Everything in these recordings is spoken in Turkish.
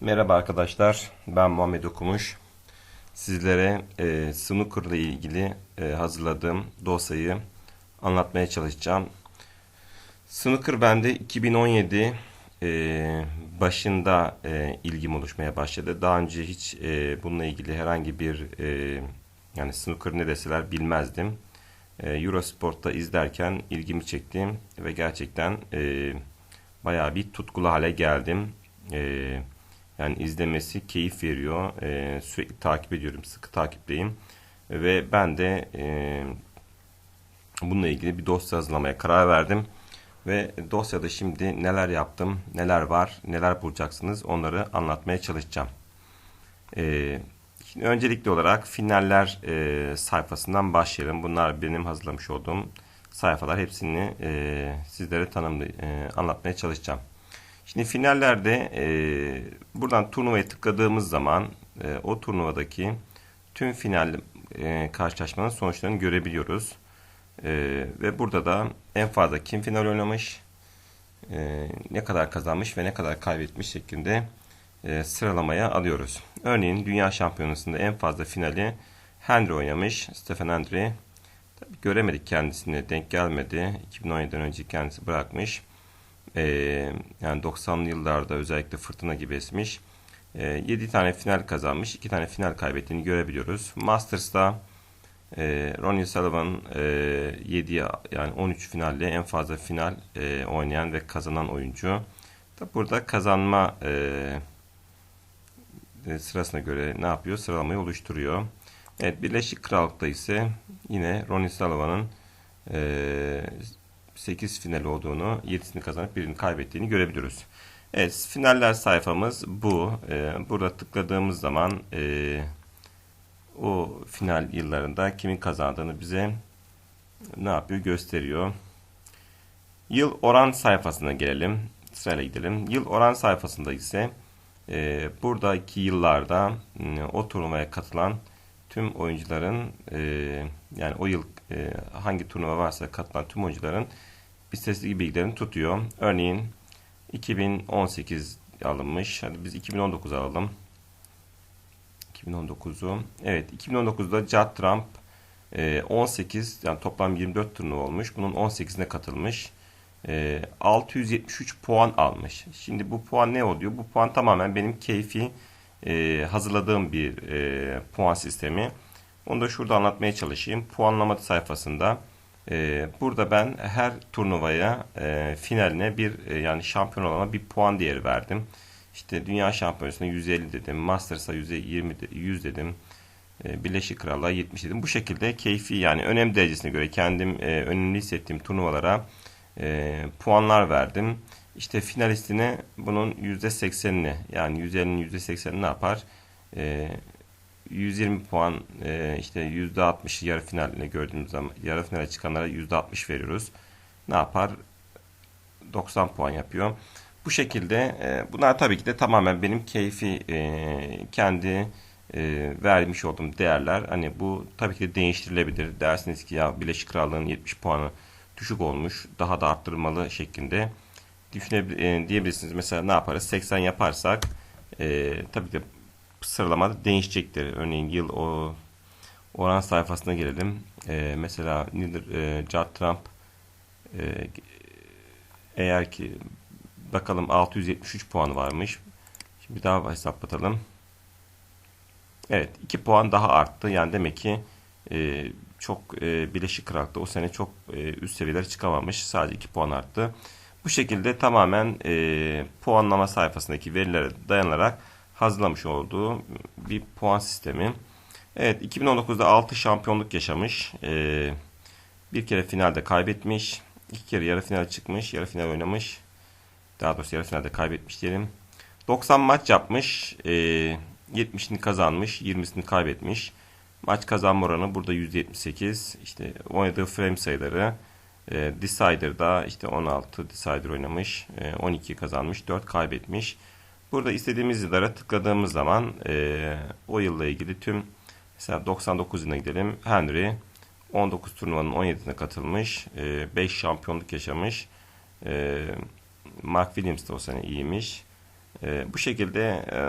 Merhaba arkadaşlar, ben Muhammed Okumuş. Sizlere e, snooker ile ilgili e, hazırladığım dosyayı anlatmaya çalışacağım. Snooker bende 2017 e, başında e, ilgim oluşmaya başladı. Daha önce hiç e, bununla ilgili herhangi bir e, yani snooker ne deseler bilmezdim. E, Eurosport'ta izlerken ilgimi çekti ve gerçekten e, bayağı bir tutkulu hale geldim. E, yani izlemesi keyif veriyor. E, sürekli takip ediyorum. Sıkı takipteyim. Ve ben de e, bununla ilgili bir dosya hazırlamaya karar verdim. Ve dosyada şimdi neler yaptım, neler var, neler bulacaksınız onları anlatmaya çalışacağım. E, şimdi öncelikli olarak finaller e, sayfasından başlayalım. Bunlar benim hazırlamış olduğum sayfalar. Hepsini e, sizlere tanımlı, e, anlatmaya çalışacağım. Şimdi finallerde e, buradan turnuvaya tıkladığımız zaman e, o turnuvadaki tüm final e, karşılaşmanın sonuçlarını görebiliyoruz. E, ve burada da en fazla kim final oynamış, e, ne kadar kazanmış ve ne kadar kaybetmiş şeklinde e, sıralamaya alıyoruz. Örneğin Dünya Şampiyonası'nda en fazla finali Henry oynamış. Stephen Henry. Tabii göremedik kendisine denk gelmedi. 2017'den önce kendisi bırakmış e, yani 90'lı yıllarda özellikle fırtına gibi esmiş. E, ee, 7 tane final kazanmış, 2 tane final kaybettiğini görebiliyoruz. Masters'ta e, Ronnie Sullivan e, 7 yani 13 finalle en fazla final e, oynayan ve kazanan oyuncu. Tabi burada kazanma e, e, sırasına göre ne yapıyor? Sıralamayı oluşturuyor. Evet Birleşik Krallık'ta ise yine Ronnie Sullivan'ın e, 8 final olduğunu, 7'sini kazanıp birini kaybettiğini görebiliyoruz. Evet, finaller sayfamız bu. Ee, burada tıkladığımız zaman e, o final yıllarında kimin kazandığını bize ne yapıyor gösteriyor. Yıl oran sayfasına gelelim. Sırayla gidelim. Yıl oran sayfasında ise e, buradaki yıllarda e, o turnuvaya katılan tüm oyuncuların e, yani o yıl e, hangi turnuva varsa katılan tüm oyuncuların istatistik bilgilerini tutuyor. Örneğin 2018 alınmış. Hadi biz 2019 alalım. 2019'u. Evet 2019'da Judd Trump 18 yani toplam 24 turnuva olmuş. Bunun 18'ine katılmış. 673 puan almış. Şimdi bu puan ne oluyor? Bu puan tamamen benim keyfi hazırladığım bir puan sistemi. Onu da şurada anlatmaya çalışayım. Puanlama sayfasında e, burada ben her turnuvaya e, finaline bir e, yani şampiyon olana bir puan değeri verdim. İşte Dünya Şampiyonası'na 150 dedim. Masters'a 120 100 dedim. E, Birleşik Krallığa 70 dedim. Bu şekilde keyfi yani önem derecesine göre kendim e, önemli hissettiğim turnuvalara e, puanlar verdim. İşte finalistine bunun %80'ini yani 150'nin %80'ini ne yapar? E, 120 puan e, işte %60 yarı finaline gördüğümüz zaman yarı finale çıkanlara %60 veriyoruz. Ne yapar? 90 puan yapıyor. Bu şekilde e, bunlar tabii ki de tamamen benim keyfi e, kendi vermiş olduğum değerler. Hani bu tabii ki de değiştirilebilir. Dersiniz ki ya Birleşik Krallığın 70 puanı düşük olmuş. Daha da arttırmalı şeklinde düşünebilir, diyebilirsiniz. Mesela ne yaparız? 80 yaparsak tabii ki de sıralamada değişecektir. Örneğin yıl o oran sayfasına gelelim. E, mesela? E, Judd Trump e, eğer ki bakalım 673 puan varmış. Şimdi daha hesaplatalım. Evet 2 puan daha arttı. Yani demek ki e, çok e, Birleşik Krallık'ta o sene çok e, üst seviyelere çıkamamış. Sadece 2 puan arttı. Bu şekilde tamamen e, puanlama sayfasındaki verilere dayanarak hazırlamış olduğu bir puan sistemi. Evet 2019'da 6 şampiyonluk yaşamış. Ee, bir kere finalde kaybetmiş. iki kere yarı final çıkmış. Yarı final oynamış. Daha doğrusu yarı finalde kaybetmiş diyelim. 90 maç yapmış. Ee, 70'ini kazanmış. 20'sini kaybetmiş. Maç kazanma oranı burada %78. İşte oynadığı frame sayıları. E, Decider'da işte 16 Decider oynamış. E, 12 kazanmış. 4 kaybetmiş. Burada istediğimiz yıllara tıkladığımız zaman e, o yılla ilgili tüm mesela 99 yılına gidelim. Henry 19 turnuvanın 17'sine katılmış. E, 5 şampiyonluk yaşamış. E, Mark Williams de o sene iyiymiş. E, bu şekilde e,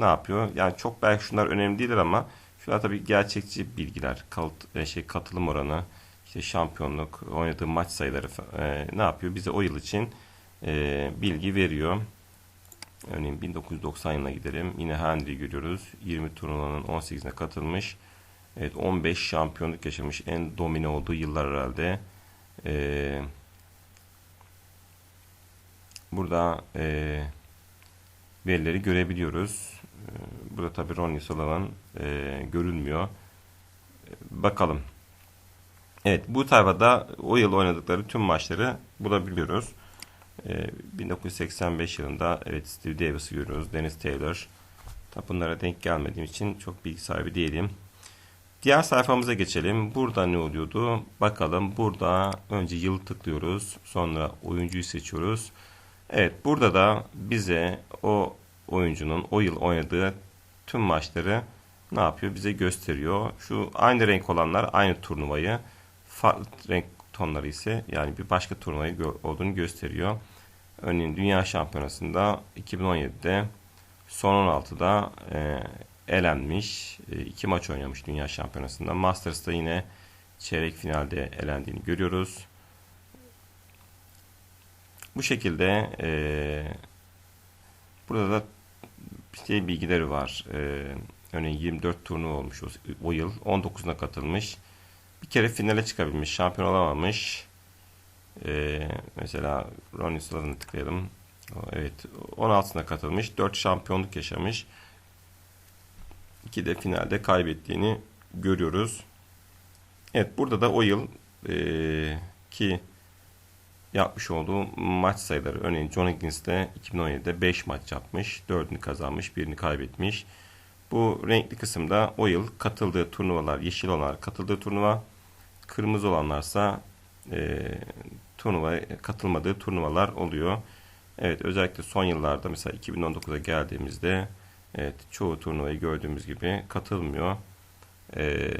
ne yapıyor? Yani çok belki şunlar önemli değildir ama şunlar tabii gerçekçi bilgiler. Kalt, e, şey katılım oranı, işte şampiyonluk, oynadığı maç sayıları e, ne yapıyor? Bize o yıl için e, bilgi veriyor. Örneğin 1990 yılına gidelim. Yine Henry görüyoruz. 20 turnuvanın 18'ine katılmış. Evet 15 şampiyonluk yaşamış. En domine olduğu yıllar herhalde. Ee, burada e, verileri görebiliyoruz. Ee, burada tabi Ronnie Sullivan e, görülmüyor. Bakalım. Evet bu tayfada o yıl oynadıkları tüm maçları bulabiliyoruz. 1985 ee, yılında evet Steve Davis'ı görüyoruz. Dennis Taylor. Tabi bunlara denk gelmediğim için çok bilgi sahibi değilim. Diğer sayfamıza geçelim. Burada ne oluyordu? Bakalım burada önce yıl tıklıyoruz. Sonra oyuncuyu seçiyoruz. Evet burada da bize o oyuncunun o yıl oynadığı tüm maçları ne yapıyor? Bize gösteriyor. Şu aynı renk olanlar aynı turnuvayı. Farklı renk tonları ise yani bir başka turnuvayı olduğunu gösteriyor. Örneğin Dünya Şampiyonası'nda 2017'de son 16'da e, elenmiş. E, iki maç oynamış Dünya Şampiyonası'nda. Masters'ta yine çeyrek finalde elendiğini görüyoruz. Bu şekilde e, burada da şey bilgileri var. E, örneğin 24 turnuva olmuş o, o yıl. 19'una katılmış. Bir kere finale çıkabilmiş. Şampiyon olamamış. Ee, mesela Ronnie Sullivan'ı tıklayalım. Evet 16'sına katılmış. 4 şampiyonluk yaşamış. 2 de finalde kaybettiğini görüyoruz. Evet burada da o yıl e, ki yapmış olduğu maç sayıları. Örneğin John Higgins de 2017'de 5 maç yapmış. 4'ünü kazanmış, 1'ini kaybetmiş. Bu renkli kısımda o yıl katıldığı turnuvalar, yeşil olanlar katıldığı turnuva, kırmızı olanlarsa e, turnuva katılmadığı turnuvalar oluyor. Evet özellikle son yıllarda mesela 2019'a geldiğimizde evet çoğu turnuvayı gördüğümüz gibi katılmıyor. Ee,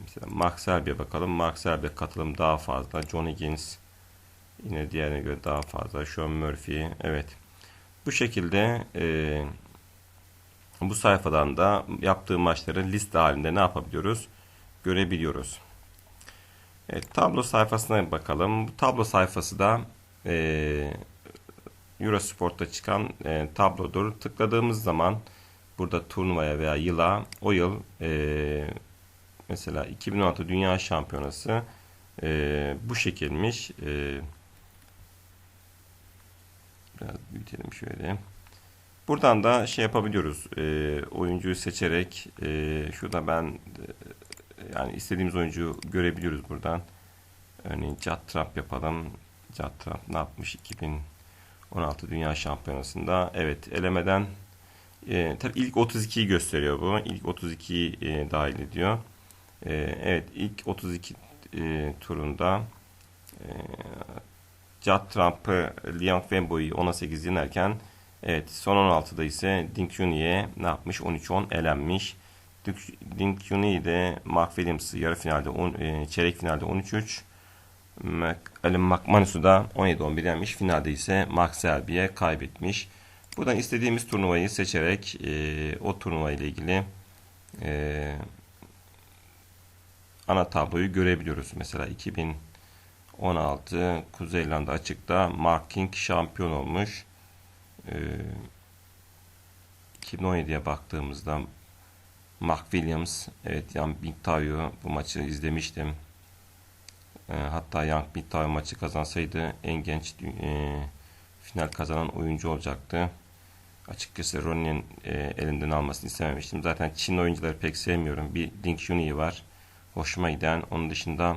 mesela Mark Selby'e bakalım. Mark Selby katılım daha fazla. John Higgins yine diğerine göre daha fazla. Sean Murphy evet. Bu şekilde e, bu sayfadan da yaptığı maçları liste halinde ne yapabiliyoruz? Görebiliyoruz. Evet, tablo sayfasına bakalım. Bu tablo sayfası da e, Eurosport'ta çıkan e, tablodur. Tıkladığımız zaman burada turnuvaya veya yıla o yıl e, mesela 2016 Dünya Şampiyonası e, bu şekilmiş. E, biraz büyütelim şöyle. Buradan da şey yapabiliyoruz. E, oyuncuyu seçerek e, şurada ben yani istediğimiz oyuncuyu görebiliyoruz buradan. Örneğin Jad Trump yapalım. Jad Trump ne yapmış 2016 Dünya Şampiyonası'nda? Evet elemeden e, tabii ilk 32'yi gösteriyor bu. İlk 32'yi e, dahil ediyor. E, evet ilk 32 e, turunda e, Judd Trump'ı Liam Fembo'yu 10'a 8 yenerken evet son 16'da ise Ding Junhei'ye ne yapmış? 13-10 elenmiş. De Mark Williams'ı yarı finalde on, e, çeyrek finalde 13-3 Alim McManus'u da 17-11 yenmiş. Finalde ise Mark Selby'ye kaybetmiş. Buradan istediğimiz turnuvayı seçerek e, o turnuva ile ilgili e, ana tabloyu görebiliyoruz. Mesela 2016 Kuzey İrlanda açıkta Mark King şampiyon olmuş. E, 2017'ye baktığımızda Mark Williams, evet Jan Bingtao bu maçı izlemiştim. E, hatta Young Bingtao maçı kazansaydı en genç e, final kazanan oyuncu olacaktı. Açıkçası Ronnie'nin e, elinden almasını istememiştim. Zaten Çin oyuncuları pek sevmiyorum. Bir Ding Junhei var. Hoşuma giden. Onun dışında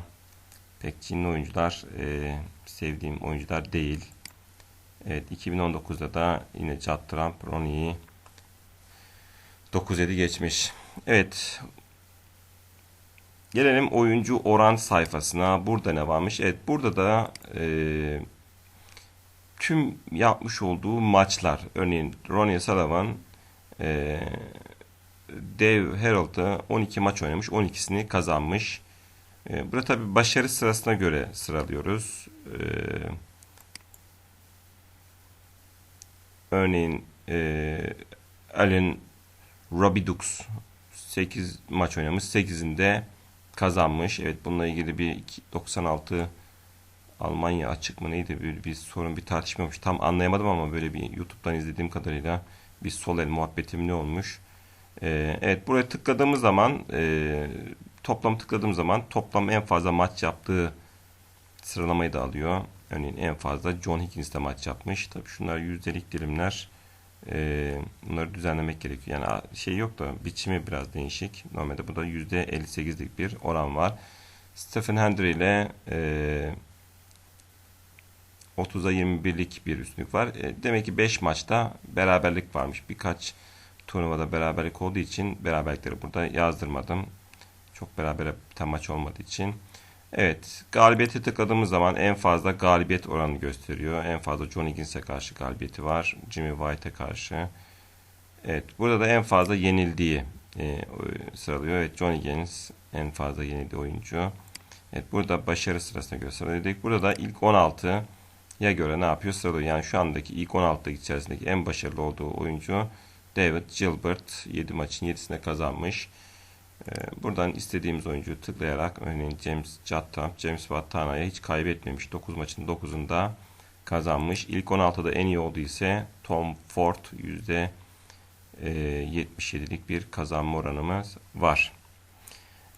pek Çinli oyuncular e, sevdiğim oyuncular değil. Evet 2019'da da yine Judd Trump Ronnie'yi 9-7 geçmiş. Evet. Gelelim oyuncu oran sayfasına. Burada ne varmış? Evet burada da e, tüm yapmış olduğu maçlar. Örneğin Ronnie Sullivan e, Dave Herald'ı 12 maç oynamış. 12'sini kazanmış. E, burada tabi başarı sırasına göre sıralıyoruz. E, örneğin e, Allen Robidux 8 maç oynamış. 8'inde kazanmış. Evet bununla ilgili bir 96 Almanya açık mı neydi bir, bir sorun bir tartışma olmuş. Tam anlayamadım ama böyle bir YouTube'dan izlediğim kadarıyla bir sol el muhabbetim ne olmuş. Ee, evet buraya tıkladığımız zaman e, toplam tıkladığım zaman toplam en fazla maç yaptığı sıralamayı da alıyor. Örneğin en fazla John Higgins de maç yapmış. Tabii şunlar yüzdelik dilimler. Ee, bunları düzenlemek gerekiyor. Yani şey yok da biçimi biraz değişik. Normalde bu da %58'lik bir oran var. Stephen Hendry ile e, 30'a 21'lik bir üstünlük var. E, demek ki 5 maçta beraberlik varmış. Birkaç turnuvada beraberlik olduğu için beraberlikleri burada yazdırmadım. Çok beraber biten maç olmadığı için. Evet, galibiyeti tıkladığımız zaman en fazla galibiyet oranı gösteriyor. En fazla John Higgins'e karşı galibiyeti var. Jimmy White'e karşı. Evet, burada da en fazla yenildiği e, sıralıyor. Evet, John Higgins en fazla yenildiği oyuncu. Evet, burada başarı sırasına göre. Burada da ilk 16 ya göre ne yapıyor sıralıyor. Yani şu andaki ilk 16 içerisindeki en başarılı olduğu oyuncu David Gilbert 7 maçın 7'sine kazanmış. Ee, buradan istediğimiz oyuncuyu tıklayarak örneğin James Jatta, James Wattana'ya hiç kaybetmemiş. 9 maçın 9'unda kazanmış. İlk 16'da en iyi olduğu ise Tom Ford %77'lik e, bir kazanma oranımız var.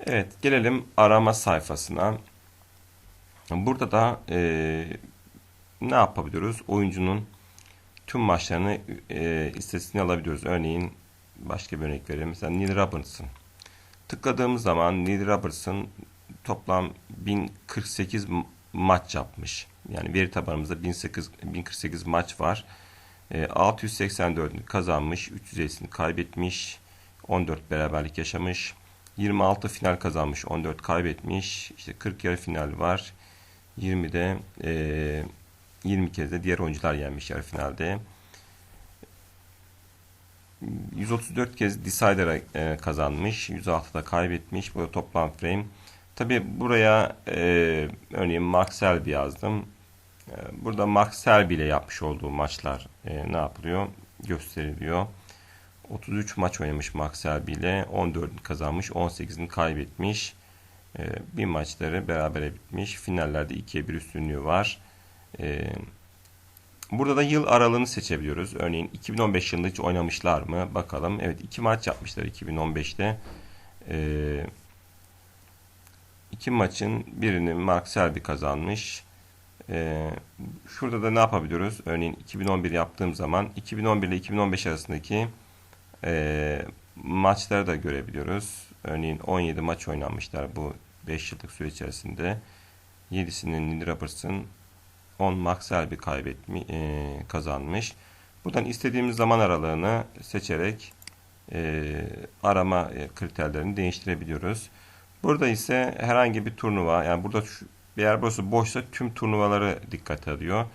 Evet gelelim arama sayfasına. Burada da e, ne yapabiliyoruz? Oyuncunun tüm maçlarını e, istatistiğini alabiliyoruz. Örneğin başka bir örnek verelim. Mesela Neil Robertson. Tıkladığımız zaman Neil Robertson toplam 1048 maç yapmış. Yani veri tabanımızda 1008, 1048 maç var. E, 684'ünü kazanmış, 350'sini kaybetmiş, 14 beraberlik yaşamış. 26 final kazanmış, 14 kaybetmiş. İşte 40 yarı final var. 20'de e, 20 kez de diğer oyuncular yenmiş yarı finalde. 134 kez Decider'a e, kazanmış. 106'da kaybetmiş. Bu toplam frame. Tabi buraya e, örneğin Mark Selby yazdım. E, burada Mark Selby ile yapmış olduğu maçlar e, ne yapılıyor? Gösteriliyor. 33 maç oynamış Mark Selby ile 14'ünü kazanmış. 18'ini kaybetmiş. E, bir maçları berabere bitmiş. Finallerde 2'ye 1 üstünlüğü var. E, burada da yıl aralığını seçebiliyoruz. Örneğin 2015 yılında hiç oynamışlar mı? Bakalım. Evet iki maç yapmışlar 2015'te. E, iki maçın birini Mark Selby kazanmış. E, şurada da ne yapabiliyoruz? Örneğin 2011 yaptığım zaman 2011 ile 2015 arasındaki e, maçları da görebiliyoruz. Örneğin 17 maç oynanmışlar bu 5 yıllık süre içerisinde. 7'sinin Neil Robertson 10 Maxwell bir kaybetmi, e, kazanmış. Buradan istediğimiz zaman aralığını seçerek e, arama e, kriterlerini değiştirebiliyoruz. Burada ise herhangi bir turnuva yani burada şu, eğer burası boşsa tüm turnuvaları dikkate alıyor.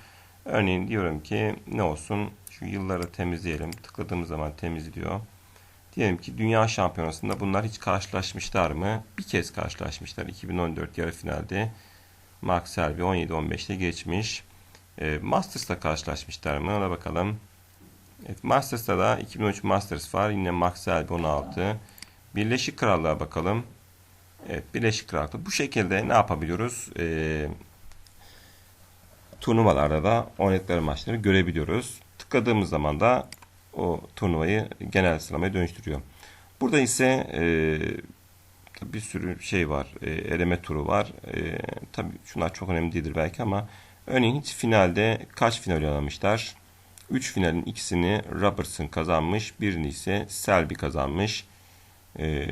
Örneğin diyorum ki ne olsun şu yılları temizleyelim. Tıkladığımız zaman temizliyor. Diyelim ki Dünya Şampiyonası'nda bunlar hiç karşılaşmışlar mı? Bir kez karşılaşmışlar 2014 yarı finalde. Mark Selby 17-15'te geçmiş. E, Masters'la karşılaşmışlar mı? Ona bakalım. Evet, Masters'ta da 2013 Masters var. Yine Mark Selby 16. Birleşik Krallığa bakalım. Evet, Birleşik Krallık'ta bu şekilde ne yapabiliyoruz? E, turnuvalarda da oynadıkları maçları görebiliyoruz. Tıkladığımız zaman da o turnuvayı genel sıralamaya dönüştürüyor. Burada ise e, bir sürü şey var. E, eleme turu var. E, tabii şunlar çok önemli değildir belki ama örneğin hiç finalde kaç final oynamışlar? 3 finalin ikisini Robertson kazanmış. Birini ise Selby kazanmış. E,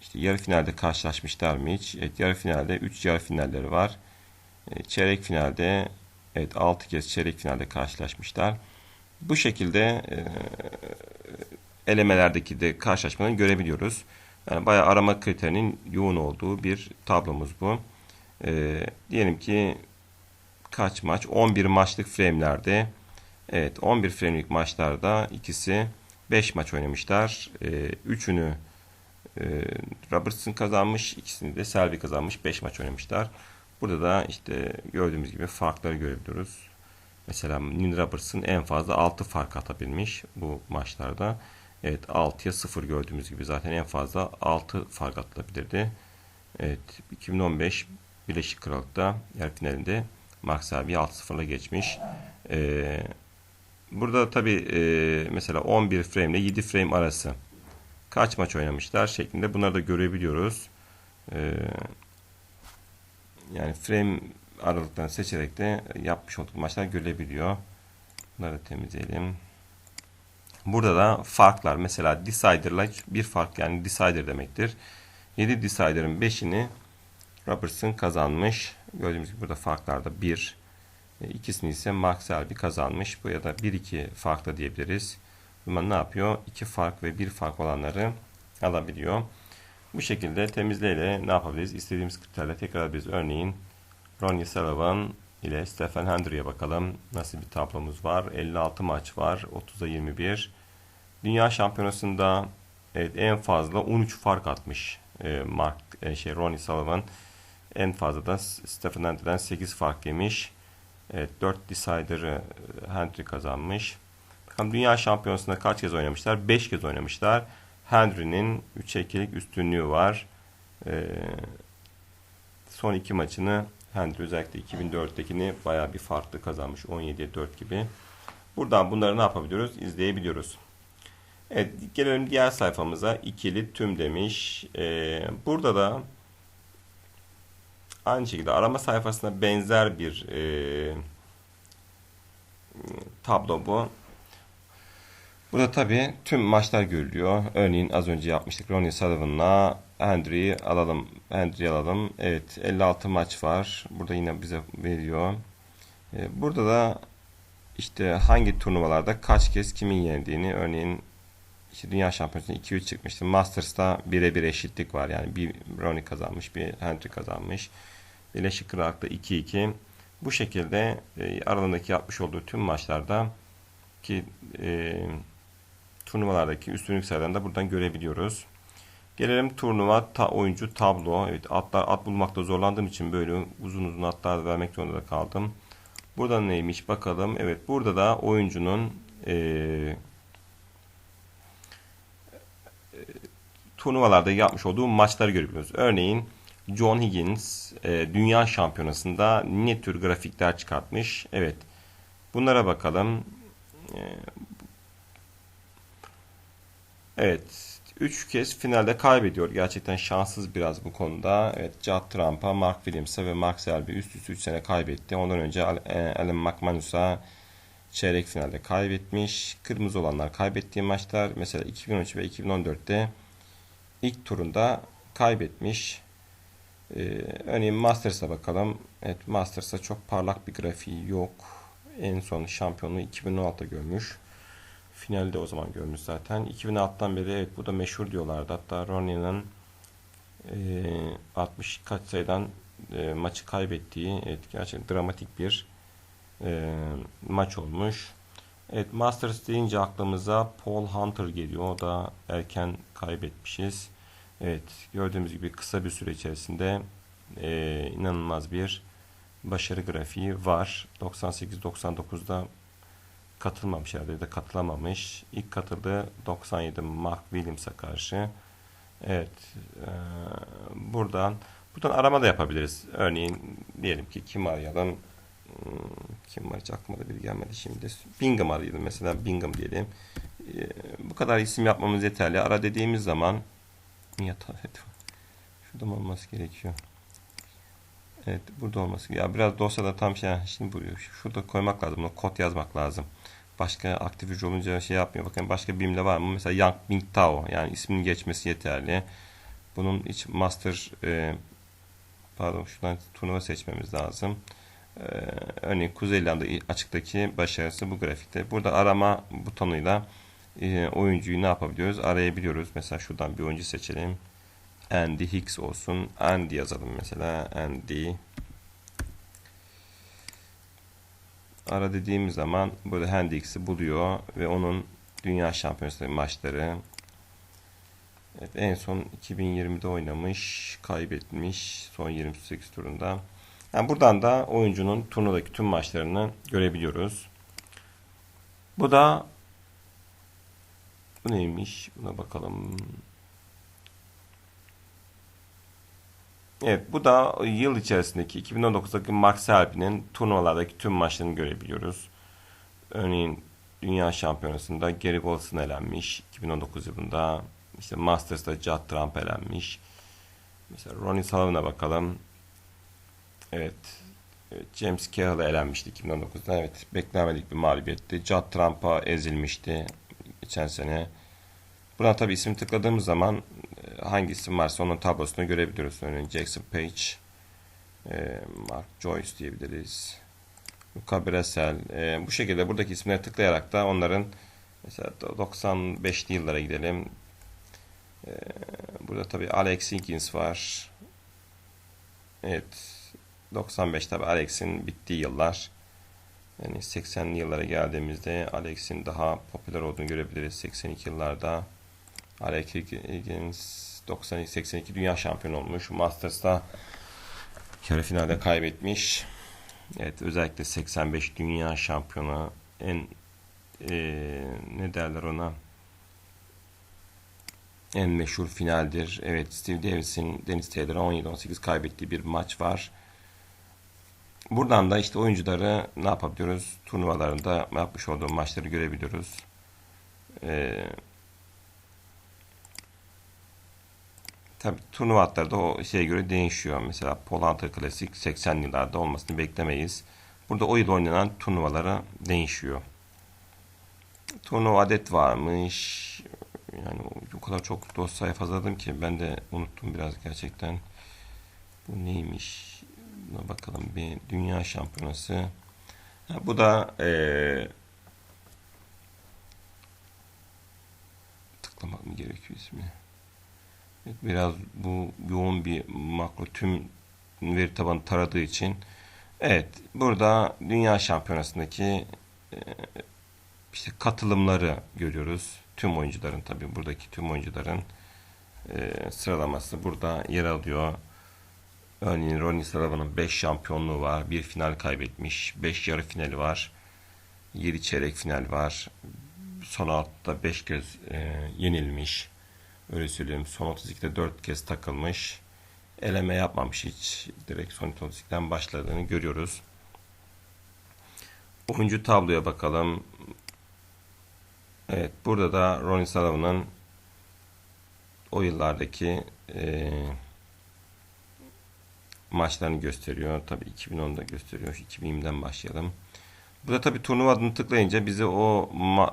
işte yarı finalde karşılaşmışlar mı hiç? Evet, yarı finalde 3 yarı finalleri var. E, çeyrek finalde evet 6 kez çeyrek finalde karşılaşmışlar. Bu şekilde e, elemelerdeki de karşılaşmaları görebiliyoruz. Yani bayağı arama kriterinin yoğun olduğu bir tablomuz bu. E, diyelim ki kaç maç? 11 maçlık frame'lerde evet 11 frame'lik maçlarda ikisi 5 maç oynamışlar. E, üçünü e, Robertson kazanmış, ikisini de Selby kazanmış. 5 maç oynamışlar. Burada da işte gördüğümüz gibi farkları görebiliyoruz. Mesela Neil Robertson en fazla 6 fark atabilmiş bu maçlarda. Evet 6'ya 0 gördüğümüz gibi zaten en fazla 6 fark atılabilirdi. Evet 2015 Birleşik Krallık'ta yer finalinde Mark Selby'yi 6-0'la geçmiş. Ee, burada tabi e, mesela 11 frame ile 7 frame arası kaç maç oynamışlar şeklinde bunları da görebiliyoruz. Ee, yani frame aralıklarını seçerek de yapmış olduk maçlar görülebiliyor. Bunları temizleyelim. Burada da farklar mesela decider'la bir fark yani decider demektir. 7 decider'ın 5'ini Robertson kazanmış. Gördüğümüz gibi burada farklarda 1. E, ikisini ise Mark Selby kazanmış. Bu ya da 1-2 farkla diyebiliriz. Bunlar ne yapıyor? 2 fark ve 1 fark olanları alabiliyor. Bu şekilde temizleyle ne yapabiliriz? İstediğimiz kriterle tekrar biz örneğin Ronnie Sullivan ile Stephen Hendry'e bakalım. Nasıl bir tablomuz var? 56 maç var. 30'a 21. Dünya Şampiyonası'nda evet, en fazla 13 fark atmış e, Mark e, şey Ronnie Sullivan. En fazla da Stephen Hendry'den 8 fark yemiş. Evet, 4 Decider'ı e, Hendry kazanmış. Bakalım Dünya Şampiyonası'nda kaç kez oynamışlar? 5 kez oynamışlar. Hendry'nin 3'e 2'lik üstünlüğü var. Ee, son iki maçını Hendry özellikle 2004'tekini baya bir farklı kazanmış. 17'ye 4 gibi. Buradan bunları ne yapabiliyoruz? İzleyebiliyoruz. Evet gelelim diğer sayfamıza. İkili tüm demiş. Ee, burada da aynı şekilde arama sayfasına benzer bir e, tablo bu. Burada tabi tüm maçlar görülüyor. Örneğin az önce yapmıştık Ronnie Sullivan'la Hendry'i alalım. Hendry'i alalım. Evet 56 maç var. Burada yine bize veriyor. Ee, burada da işte hangi turnuvalarda kaç kez kimin yendiğini örneğin işte Dünya Şampiyonası'nda 2-3 çıkmıştı. Masters'ta birebir eşitlik var. Yani bir Ronnie kazanmış, bir Hendry kazanmış. Birleşik Krallık'ta 2-2. Bu şekilde e, aralarındaki yapmış olduğu tüm maçlarda ki e, turnuvalardaki üstünlük sayılarını da buradan görebiliyoruz. Gelelim turnuva ta oyuncu tablo. Evet atlar at bulmakta zorlandığım için böyle uzun uzun atlar vermek zorunda da kaldım. Burada neymiş bakalım. Evet burada da oyuncunun e, e, turnuvalarda yapmış olduğu maçları görebiliyoruz. Örneğin John Higgins e, dünya şampiyonasında ne tür grafikler çıkartmış? Evet. Bunlara bakalım. E, evet. 3 kez finalde kaybediyor. Gerçekten şanssız biraz bu konuda. Evet, Judd Trump'a, Mark Williams'a ve Mark Selby üst üste 3 sene kaybetti. Ondan önce e, Alan McManus'a çeyrek finalde kaybetmiş. Kırmızı olanlar kaybettiği maçlar. Mesela 2013 ve 2014'te ilk turunda kaybetmiş. Ee, örneğin Masters'a bakalım. Evet Masters'a çok parlak bir grafiği yok. En son şampiyonluğu 2016'da görmüş. Finalde o zaman görmüş zaten. 2006'dan beri evet bu da meşhur diyorlardı. Hatta Ronnie'nin e, 60 kaç sayıdan e, maçı kaybettiği evet, gerçekten dramatik bir e, maç olmuş. Evet Masters deyince aklımıza Paul Hunter geliyor. O da erken kaybetmişiz. Evet gördüğümüz gibi kısa bir süre içerisinde e, inanılmaz bir başarı grafiği var. 98-99'da katılmamış herhalde de katılamamış. İlk katıldığı 97 Mark Williams'a karşı. Evet e, buradan buradan arama da yapabiliriz. Örneğin diyelim ki kim arayalım hmm, kim var hiç aklıma da bir gelmedi şimdi. Bingham arayalım mesela Bingham diyelim. E, bu kadar isim yapmamız yeterli. Ara dediğimiz zaman Yatağı evet. Şurada mı olması gerekiyor? Evet burada olması Ya biraz dosyada tam şey şimdi buluyor. Şurada koymak lazım. Kod yazmak lazım. Başka aktif hücre olunca şey yapmıyor. Bakın başka birimde var mı? Mesela Yang Bing Tao. Yani isminin geçmesi yeterli. Bunun iç master e, pardon şuradan turnuva seçmemiz lazım. E, örneğin Kuzey açıktaki başarısı bu grafikte. Burada arama butonuyla e, oyuncuyu ne yapabiliyoruz? Arayabiliyoruz. Mesela şuradan bir oyuncu seçelim. Andy Hicks olsun. Andy yazalım mesela. Andy ara dediğimiz zaman burada Andy Hicks'i buluyor ve onun dünya şampiyonası maçları evet, en son 2020'de oynamış kaybetmiş son 28 turunda Yani buradan da oyuncunun turnuvadaki tüm maçlarını görebiliyoruz. Bu da bu neymiş? Buna bakalım. Evet, bu da yıl içerisindeki 2019'daki Max Alp'in turnuvalardaki tüm maçlarını görebiliyoruz. Örneğin Dünya Şampiyonası'nda Gary Golson elenmiş 2019 yılında. İşte Masters'ta Judd Trump elenmiş. Mesela Ronnie Sullivan'a bakalım. Evet. James Cahill'e elenmişti 2019'da. Evet. Beklenmedik bir mağlubiyetti. Judd Trump'a ezilmişti geçen sene. Buna tabi isim tıkladığımız zaman hangi isim varsa onun tablosunu görebiliyoruz. Örneğin Jackson Page, e, Mark Joyce diyebiliriz. Luca Bresel. E, bu şekilde buradaki isimleri tıklayarak da onların mesela 95'li yıllara gidelim. Burada tabi Alex Higgins var. Evet. 95 tabi Alex'in bittiği yıllar. Yani 80'li yıllara geldiğimizde Alex'in daha popüler olduğunu görebiliriz 82 yıllarda. Alex Higgins 92-82 dünya şampiyonu olmuş. Masters'ta yarı finalde kaybetmiş. Evet özellikle 85 dünya şampiyonu en e, ne derler ona en meşhur finaldir. Evet Steve Davis'in Dennis Taylor'a 17-18 kaybettiği bir maç var. Buradan da işte oyuncuları ne yapabiliyoruz? Turnuvalarında yapmış olduğu maçları görebiliyoruz. Ee, tabi turnuva hatları da o şeye göre değişiyor. Mesela Polanter Klasik 80 yıllarda olmasını beklemeyiz. Burada o yıl oynanan turnuvalara değişiyor. Turnuva adet varmış. Yani o kadar çok dosyayı fazladım ki ben de unuttum biraz gerçekten. Bu neymiş? Buna bakalım bir dünya şampiyonası. Ha, bu da ee, tıklamak mı gerekiyor ismi? Biraz bu yoğun bir makro tüm veri tabanı taradığı için evet burada dünya şampiyonasındaki e, işte katılımları görüyoruz. Tüm oyuncuların tabi buradaki tüm oyuncuların e, sıralaması burada yer alıyor. Örneğin Ronnie Sullivan'ın 5 şampiyonluğu var. Bir final kaybetmiş. 5 yarı finali var. 7 çeyrek final var. Son altta 5 kez e, yenilmiş. Öyle söyleyeyim. Son 32'de 4 kez takılmış. Eleme yapmamış hiç. Direkt son 32'den başladığını görüyoruz. Oyuncu tabloya bakalım. Evet burada da Ronnie Sullivan'ın o yıllardaki e, maçlarını gösteriyor. Tabi 2010'da gösteriyor. 2020'den başlayalım. Burada tabi turnuva adını tıklayınca bize o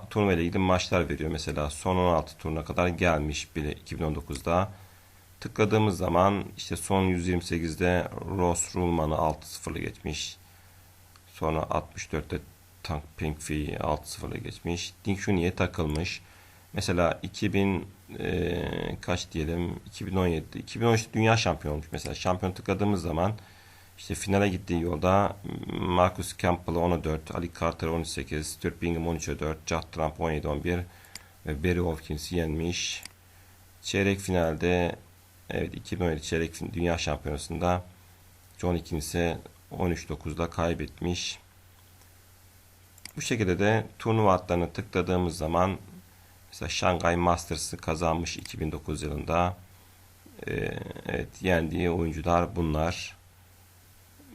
turnuva ile ilgili maçlar veriyor. Mesela son 16 turuna kadar gelmiş bile 2019'da. Tıkladığımız zaman işte son 128'de Ross Rullman'ı 6-0'lı geçmiş. Sonra 64'te Tank Pinkfee'yi 6-0'lı geçmiş. Ding Junyi'ye takılmış. Mesela 2000 e, kaç diyelim 2017 2013 dünya şampiyonu olmuş mesela şampiyon tıkladığımız zaman işte finale gittiği yolda Marcus Campbell 10'a 4, Ali Carter 18, Stuart Bingham 13'e 4, Judd Trump 17 11 ve Barry Hopkins'i yenmiş. Çeyrek finalde evet 2017 çeyrek dünya şampiyonasında John Higgins'e 13-9'da kaybetmiş. Bu şekilde de turnuva hatlarını tıkladığımız zaman Mesela Shanghai Masters'ı kazanmış 2009 yılında. Ee, evet yendiği oyuncular bunlar.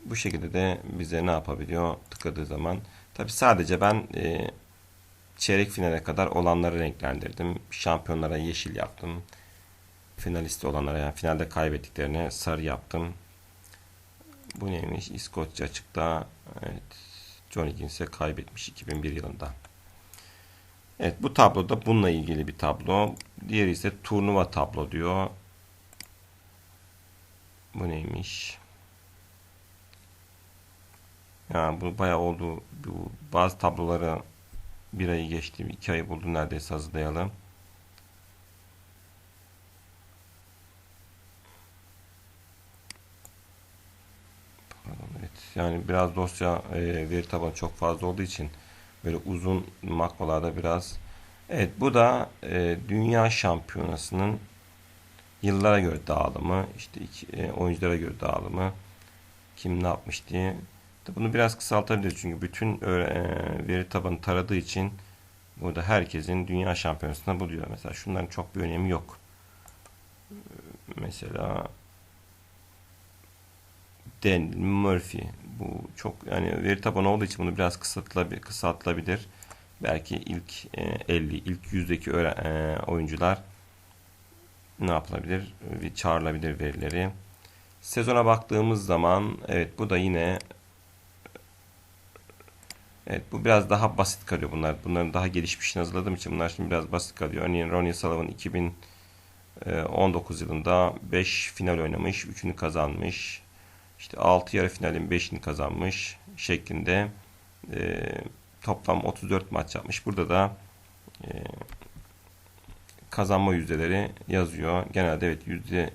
Bu şekilde de bize ne yapabiliyor tıkladığı zaman. Tabi sadece ben e, çeyrek finale kadar olanları renklendirdim. Şampiyonlara yeşil yaptım. Finalist olanlara yani finalde kaybettiklerine sarı yaptım. Bu neymiş? İskoçya açıkta evet, John Higgins'e kaybetmiş 2001 yılında. Evet bu tabloda bununla ilgili bir tablo. Diğeri ise turnuva tablo diyor. Bu neymiş? Ya bu bayağı oldu. Bu bazı tabloları bir ayı geçti. iki ayı buldu neredeyse hazırlayalım. Evet, yani biraz dosya e, veri tabanı çok fazla olduğu için böyle uzun makrolarda biraz. Evet bu da e, dünya şampiyonasının yıllara göre dağılımı, işte iki, e, oyunculara göre dağılımı. kim ne yapmış diye. Bunu biraz kısaltabiliriz çünkü bütün e, veri tabanı taradığı için burada herkesin dünya şampiyonasında buluyor. Mesela şunların çok bir önemi yok. Mesela Dan Murphy bu çok yani veri tabanı olduğu için bunu biraz kısaltılabilir. kısaltılabilir. Belki ilk e, 50, ilk yüzdeki öğre- e, oyuncular ne yapılabilir? Çağrılabilir verileri. Sezona baktığımız zaman evet bu da yine Evet bu biraz daha basit kalıyor bunlar. Bunların daha gelişmişini hazırladığım için bunlar şimdi biraz basit kalıyor. Örneğin Ronnie Sullivan 2019 yılında 5 final oynamış, 3'ünü kazanmış. İşte 6 yarı finalin 5'ini kazanmış şeklinde e, toplam 34 maç yapmış. Burada da e, kazanma yüzdeleri yazıyor. Genelde evet yüzde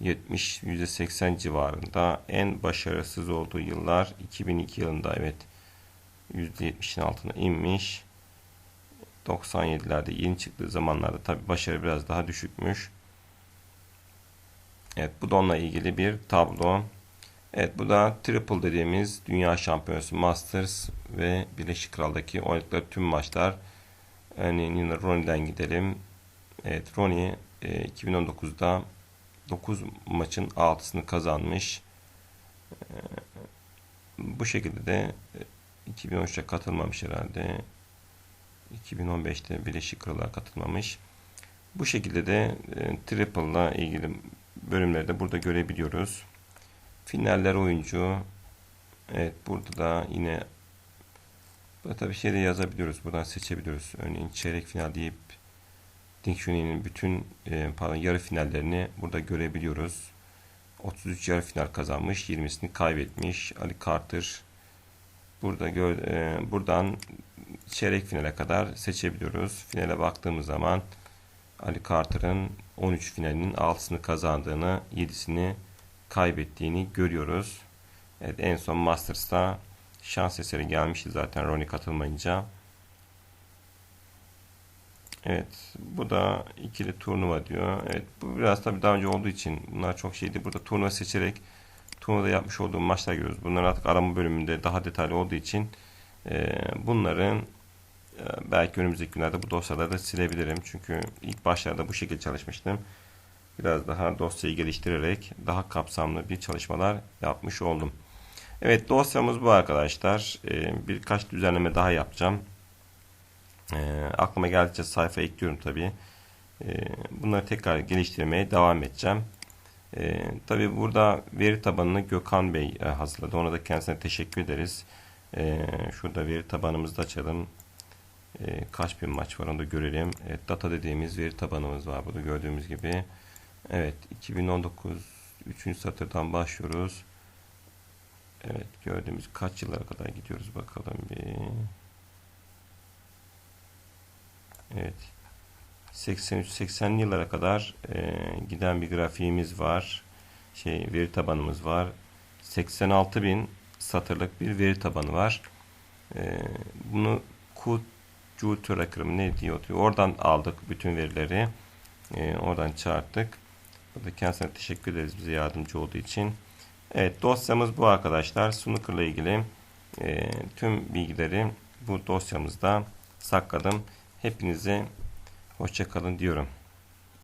70 yüzde 80 civarında en başarısız olduğu yıllar 2002 yılında evet %70'in altına inmiş. 97'lerde yeni çıktığı zamanlarda tabi başarı biraz daha düşükmüş. Evet bu da onunla ilgili bir tablo. Evet bu da triple dediğimiz dünya şampiyonası Masters ve Birleşik Kral'daki oynadıkları tüm maçlar. Örneğin yine Ronnie'den gidelim. Evet Ronnie e, 2019'da 9 maçın 6'sını kazanmış. E, bu şekilde de e, 2013'te katılmamış herhalde. 2015'te Birleşik Krallığa katılmamış. Bu şekilde de e, triple ile ilgili bölümleri de burada görebiliyoruz. Finaller oyuncu. Evet burada da yine burada tabii şey de yazabiliyoruz. Buradan seçebiliyoruz. Örneğin çeyrek final deyip Dictionary'nin bütün e, pardon, yarı finallerini burada görebiliyoruz. 33 yarı final kazanmış, 20'sini kaybetmiş. Ali Carter burada gör, e, buradan çeyrek finale kadar seçebiliyoruz. Finale baktığımız zaman Ali Carter'ın 13 finalinin 6'sını kazandığını, 7'sini kaybettiğini görüyoruz. Evet, en son Masters'ta şans eseri gelmişti zaten Ronnie katılmayınca. Evet, bu da ikili turnuva diyor. Evet, bu biraz tabii daha önce olduğu için bunlar çok şeydi. Burada turnuva seçerek turnuvada yapmış olduğum maçlar görüyoruz. Bunlar artık arama bölümünde daha detaylı olduğu için e, bunların e, belki önümüzdeki günlerde bu dosyaları da silebilirim. Çünkü ilk başlarda bu şekilde çalışmıştım. Biraz daha dosyayı geliştirerek daha kapsamlı bir çalışmalar yapmış oldum. Evet dosyamız bu arkadaşlar. E, birkaç düzenleme daha yapacağım. E, aklıma geldikçe sayfa ekliyorum tabi. E, bunları tekrar geliştirmeye devam edeceğim. E, tabi burada veri tabanını Gökhan Bey e, hazırladı. Ona da kendisine teşekkür ederiz. E, şurada veri tabanımızı da açalım. E, kaç bin maç var onu da görelim. Evet, data dediğimiz veri tabanımız var burada gördüğümüz gibi. Evet 2019 3. satırdan başlıyoruz. Evet gördüğümüz kaç yıllara kadar gidiyoruz bakalım bir. Evet. 83-80 yıllara kadar e, giden bir grafiğimiz var. Şey veri tabanımız var. 86 bin satırlık bir veri tabanı var. E, bunu Q tracker ne diyor? Oradan aldık bütün verileri. E, oradan çağırdık. Burada kendisine teşekkür ederiz bize yardımcı olduğu için. Evet dosyamız bu arkadaşlar. Snooker ile ilgili e, tüm bilgileri bu dosyamızda sakladım. Hepinize hoşçakalın diyorum.